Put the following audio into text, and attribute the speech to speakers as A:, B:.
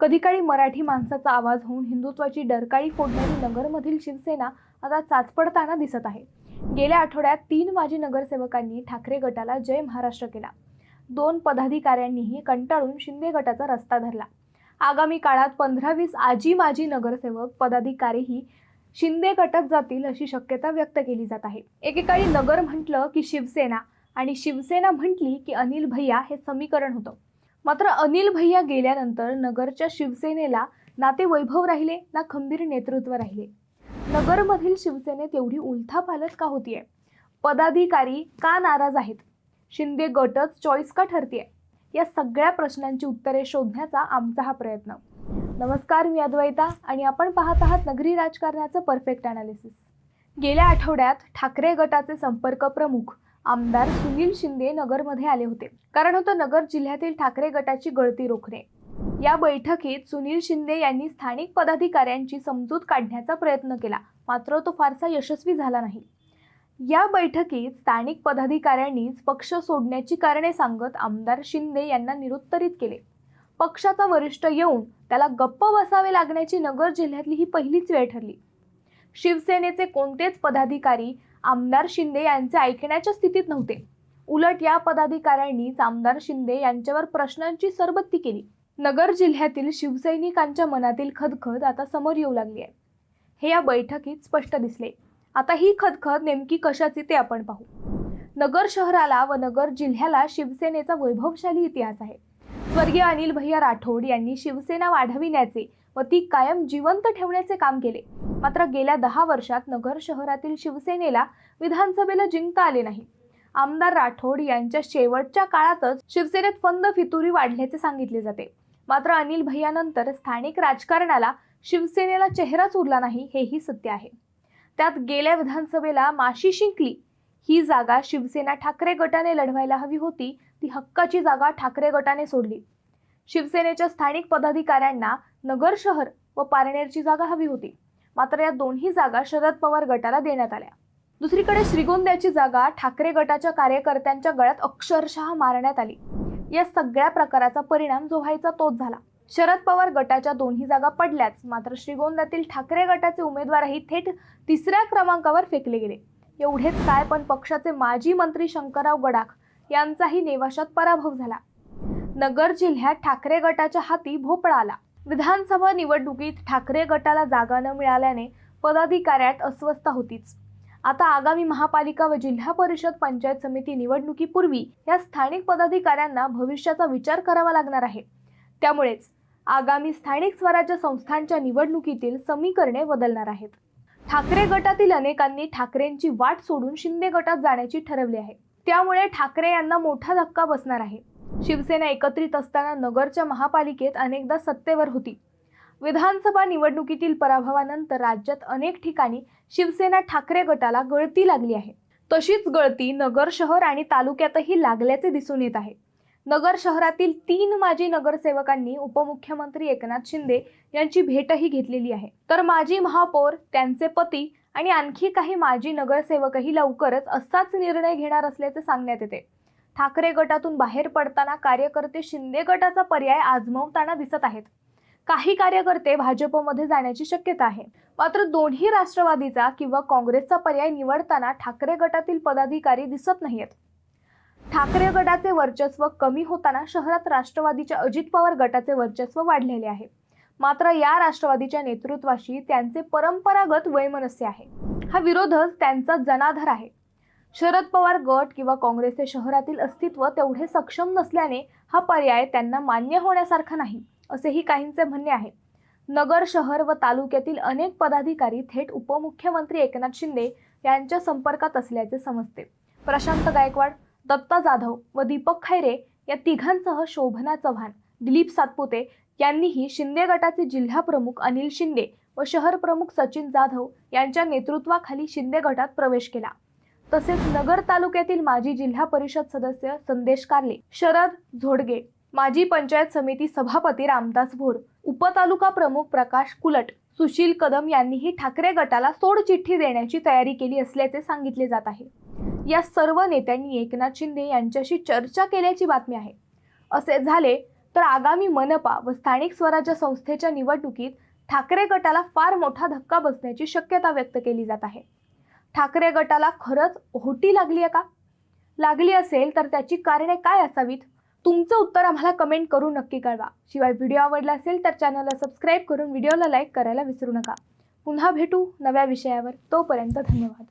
A: कधी काळी मराठी माणसाचा आवाज होऊन हिंदुत्वाची डरकाळी फोडणारी नगरमधील शिवसेना आता चाचपडताना दिसत आहे. गेल्या आठवड्यात तीन माजी नगरसेवकांनी ठाकरे गटाला जय महाराष्ट्र केला. दोन पदाधिकाऱ्यांनीही कंटाळून शिंदे गटाचा रस्ता धरला. आगामी काळात पंधरा वीस आजी माजी नगरसेवक पदाधिकारीही शिंदे गटात जातील अशी शक्यता व्यक्त केली जात आहे. एकेकाळी नगर म्हटलं की शिवसेना आणि शिवसेना म्हटली की अनिल भैया हे समीकरण होतं. मात्र अनिल भैया गेल्यानंतर नगरच्या शिवसेनेला नाते वैभव राहिले ना खंबीर नेतृत्व राहिले. नगरमधील शिवसेनेत एवढी उलथापालथ का होतीये? पदाधिकारी का नाराज आहेत? शिंदे गटच चॉईस का ठरतीये? या सगळ्या प्रश्नांची उत्तरे शोधण्याचा आमचा हा प्रयत्न. नमस्कार मी अद्वैता आणि आपण पाहत आहात नगरी राजकारणाचं परफेक्ट अनालिसिस गेल्या आठवड्यात ठाकरे गटाचे संपर्क प्रमुख आमदार सुनील शिंदे नगरमध्ये आले होते. कारण होतं नगर जिल्ह्यातील ठाकरे गटाची गळती रोखणे. या बैठकीत सुनील शिंदे यांनी स्थानिक पदाधिकाऱ्यांची समजूत काढण्याचा प्रयत्न केला. मात्र तो फारसा यशस्वी झाला नाही. या बैठकीत स्थानिक पदाधिकाऱ्यांनीच पक्ष सोडण्याची कारणे सांगत आमदार शिंदे यांना निरुत्तरित केले. पक्षाचा वरिष्ठ येऊन त्याला गप्प बसावे लागण्याची नगर जिल्ह्यातली ही पहिलीच वेळ ठरली. शिवसेनेचे कोणतेच पदाधिकारी आमदार शिंदे यांचे ऐकण्याच्या स्थितीत नव्हते. उलट या पदाधिकाऱ्यांनीच आमदार शिंदे यांच्यावर प्रश्नांची सरबत्ती केली. नगर जिल्ह्यातील शिवसैनिकांच्या मनातील खदखद आता समोर येऊ लागली आहे. हे या बैठकीत स्पष्ट दिसले. आता ही खदखद नेमकी कशाची ते आपण पाहू. नगर शहराला व नगर जिल्ह्याला शिवसेनेचा वैभवशाली इतिहास आहे. स्वर्गीय अनिल भैया राठोड यांनी शिवसेना वाढविण्याचे व ती कायम जिवंत ठेवण्याचे काम केले. मात्र गेल्या दहा वर्षात नगर शहरातील शिवसेनेला विधानसभेला जिंकता आले नाही. आमदार राठोड यांच्या शेवटच्या काळातच शिवसेनेत फंद फितुरी वाढल्याचे सांगितले जाते. मात्र अनिल भैयानंतर स्थानिक राजकारणाला शिवसेनेला चेहराच उरला नाही हेही सत्य आहे. त्यात गेल्या विधानसभेला माशी शिंकली. ही जागा शिवसेना ठाकरे गटाने लढवायला हवी होती. ती हक्काची जागा ठाकरे गटाने सोडली. शिवसेनेच्या स्थानिक पदाधिकाऱ्यांना नगर शहर व पारनेरची जागा हवी होती. मात्र या दोन्ही जागा शरद पवार गटाला देण्यात आल्या. दुसरीकडे श्रीगोंद्याची जागा ठाकरे गटाच्या कार्यकर्त्यांच्या गळ्यात अक्षरशः मारण्यात आली. या सगळ्या प्रकाराचा परिणाम जो व्हायचा तोच झाला. शरद पवार गटाच्या दोन्ही जागा पडल्याच मात्र श्रीगोंद्यातील ठाकरे गटाचे उमेदवारही थेट तिसऱ्या क्रमांकावर फेकले गेले. एवढेच काय पण पक्षाचे माजी मंत्री शंकरराव गडाख यांचाही नेवाशात पराभव झाला. नगर जिल्ह्यात ठाकरे गटाच्या हाती भोपळा आला. विधानसभा निवडणुकीत ठाकरे गटाला जागा न मिळाल्याने पदाधिकाऱ्यात अस्वस्थ होतीच. आता आगामी महापालिका व जिल्हा परिषद पंचायत समिती निवडणुकीपूर्वी या स्थानिक पदाधिकाऱ्यांना भविष्याचा विचार करावा लागणार आहे. त्यामुळेच आगामी स्थानिक स्वराज्य संस्थांच्या निवडणुकीतील समीकरणे बदलणार आहेत. ठाकरे गटातील अनेकांनी ठाकरेंची वाट सोडून शिंदे गटात जाण्याची ठरवली आहे. त्यामुळे ठाकरे यांना मोठा धक्का बसणार आहे. शिवसेना एकत्रित असताना नगरच्या महापालिकेत अनेकदा सत्तेवर होती. विधानसभा निवडणुकीतील पराभवानंतर राज्यात अनेक ठिकाणी शिवसेना ठाकरे गटाला गळती लागली आहे. तशीच गळती नगर शहर आणि तालुक्यातही लागल्याचे दिसून येत आहे. नगर शहरातील तीन माजी नगरसेवकांनी उपमुख्यमंत्री एकनाथ शिंदे यांची भेटही घेतलेली आहे. तर माजी महापौर त्यांचे पती आणि आणखी काही माजी नगरसेवकही लवकरच असाच निर्णय घेणार असल्याचे सांगण्यात येते. ठाकरे गटातून बाहेर पडताना कार्यकर्ते शिंदे गटाचा पर्याय आजमवताना दिसत आहेत. काही कार्यकर्ते भाजपमध्ये जाण्याची शक्यता आहे. मात्र दोन्ही राष्ट्रवादीचा किंवा काँग्रेसचा पर्याय निवडताना ठाकरे गटातील पदाधिकारी दिसत नाहीयेत. ठाकरे गटाचे वर्चस्व कमी होताना शहरात राष्ट्रवादीच्या अजित पवार गटाचे वर्चस्व वाढलेले आहे. मात्र या राष्ट्रवादीच्या नेतृत्वाशी त्यांचे परंपरागत वैमनस्य आहे. हा विरोधच त्यांचा जनाधार आहे. शरद पवार गट किंवा काँग्रेसचे शहरातील अस्तित्व तेवढे सक्षम नसल्याने हा पर्याय त्यांना मान्य होण्यासारखा नाही असेही काहींचे म्हणणे आहे. नगर शहर व तालुक्यातील अनेक पदाधिकारी थेट उपमुख्यमंत्री एकनाथ शिंदे यांच्या संपर्कात असल्याचे समजते. प्रशांत गायकवाड दत्ता जाधव व दीपक खैरे या तिघांसह शोभना चव्हाण दिलीप सातपुते यांनीही शिंदे गटाचे जिल्हा प्रमुख अनिल शिंदे व शहर प्रमुख सचिन जाधव यांच्या नेतृत्वाखाली शिंदे गटात प्रवेश केला. तसेच नगर तालुक्यातील माजी जिल्हा परिषद सदस्य संदेश कार्ले शरद झोडगे माजी पंचायत समिती सभापती रामदास भोर उपतालुका प्रमुख प्रकाश कुलट सुशील कदम यांनीही ठाकरे गटाला सोडचिठ्ठी देण्याची तयारी केली असल्याचे सांगितले जात आहे. या सर्व नेत्यांनी एकनाथ शिंदे यांच्याशी चर्चा केल्याची बातमी आहे. असे झाले तर आगामी मनपा व स्थानिक स्वराज्य संस्थेच्या निवडणुकीत ठाकरे गटाला फार मोठा धक्का बसण्याची शक्यता व्यक्त केली जात आहे. ठाकरे गटाला खरंच ओहोटी लागली आहे का? लागली असेल तर त्याची कारणे काय असावीत? तुमचं उत्तर आम्हाला कमेंट करून नक्की कळवा. शिवाय व्हिडिओ आवडला असेल तर चॅनलला सबस्क्राईब करून व्हिडिओला लाईक करायला विसरू नका. पुन्हा भेटू नव्या विषयावर. तोपर्यंत धन्यवाद.